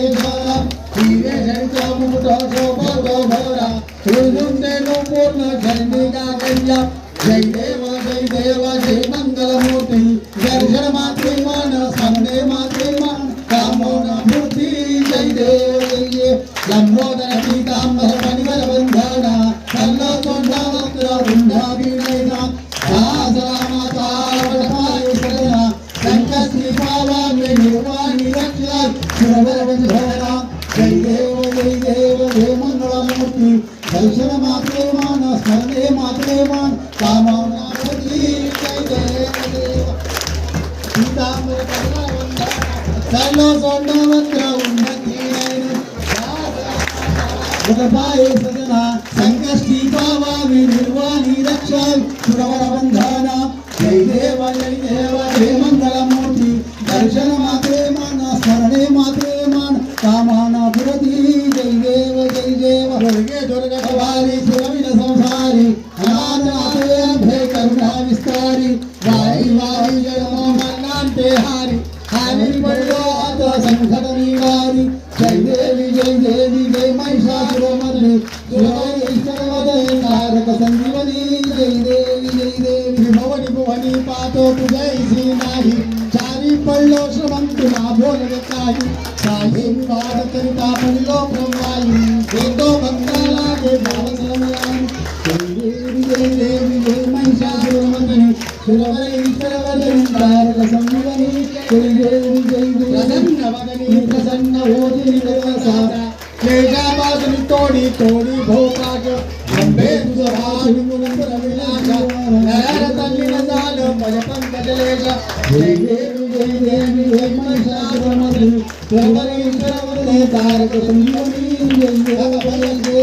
యోగేశ్వర శ్రీవే శంకరముతో శోభతో భోర పూర్ణ చండిగా కన్య జై దేవ జై దేవ జై మంగళమూర్తి. దర్శన మాతృమాన కామోన మూర్తి జై దేవ Lambodara Jai Deva, Jai Deva, Jai Deva. దొరక వారి సురవిన సంసారి అనాథనాథే అభయ కరుణా విస్తారి వారి వారి జయమో మన్నాంటే హారి హాని పడిలో ఆత సంకట నివారి జై దేవి జై దేవి జై మహిషాసురమర్ని సురేశ్వరవదయ నారక సంజీవని జై దేవి జై దేవి భవని భువని పాతోపు జై శ్రీ నాహి చారి పళ్ళో శ్రమంతు నా భోగతాయి సాయి వాడకరి తాపనిలో బ్రహ్మాయి ఏదో బంగాళాగే संगनी कुलदेवी जयदेवी प्रसन्न वदनी प्रसन्न होदिनी देवसारा जयजाबादनी तोड़ी तोड़ी भोकाग अंबे दुजभानु मुनंदर विलास नरर तन्निन साल पजपन कजलेश जयदेवी जयदेवी हेमशास्त्रमधु प्रवरीश्वर वरदे तारक संगनी जयदेवी भगवते